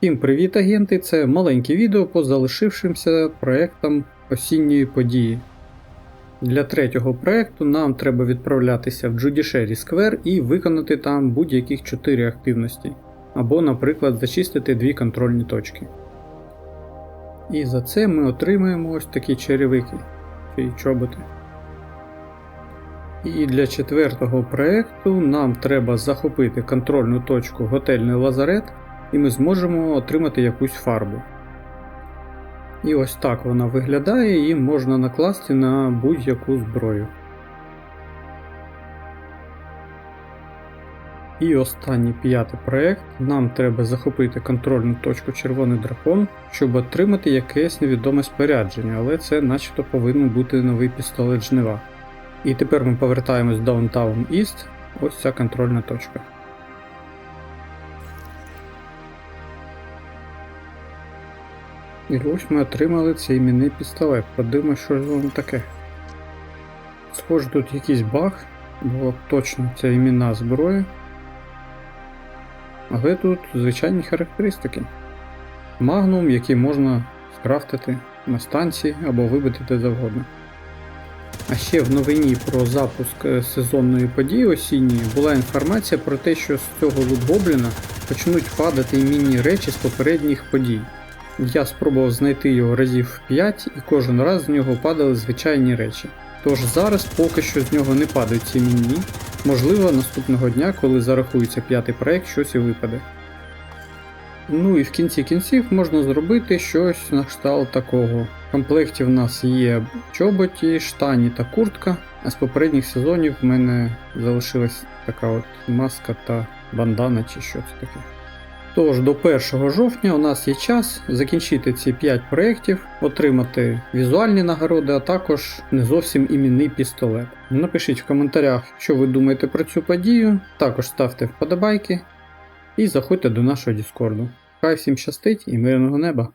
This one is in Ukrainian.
Всім привіт, агенти! Це маленьке відео по залишившимся проектам осінньої події. Для третього проекту нам треба відправлятися в Judiciary Square і виконати там будь-яких 4 активності, або, наприклад, зачистити дві контрольні точки. І за це ми отримаємо ось такі черевики чи чоботи. І для четвертого проекту нам треба захопити контрольну точку готельний лазарет і ми зможемо отримати якусь фарбу. І ось так вона виглядає, її можна накласти на будь-яку зброю. І останній п'ятий проект. Нам треба захопити контрольну точку Червоний дракон, щоб отримати якесь невідоме спорядження, але це начебто повинен бути новий пістолет жнива. І тепер ми повертаємось в Downtown East, ось ця контрольна точка. І ось ми отримали цей іменний пістолет. Подивимось, що ж воно таке. Схоже, тут якийсь баг, бо точно це іменна зброя. Але тут звичайні характеристики. Магнум, який можна скрафтити на станції або вибити де завгодно. А ще в новині про запуск е, сезонної події осінньої була інформація про те, що з цього лутгобліна почнуть падати іменні речі з попередніх подій. Я спробував знайти його разів 5 і кожен раз з нього падали звичайні речі. Тож зараз поки що з нього не падають ці міні. Можливо, наступного дня, коли зарахується п'ятий проект, щось і випаде. Ну і в кінці кінців можна зробити щось на кшталт такого. В комплекті в нас є чоботі, штані та куртка, а з попередніх сезонів в мене залишилась така от маска та бандана чи що це таке. Тож до 1 жовтня у нас є час закінчити ці 5 проєктів, отримати візуальні нагороди, а також не зовсім іменний пістолет. Напишіть в коментарях, що ви думаєте про цю подію, також ставте вподобайки і заходьте до нашого Діскорду. Хай всім щастить і мирного неба!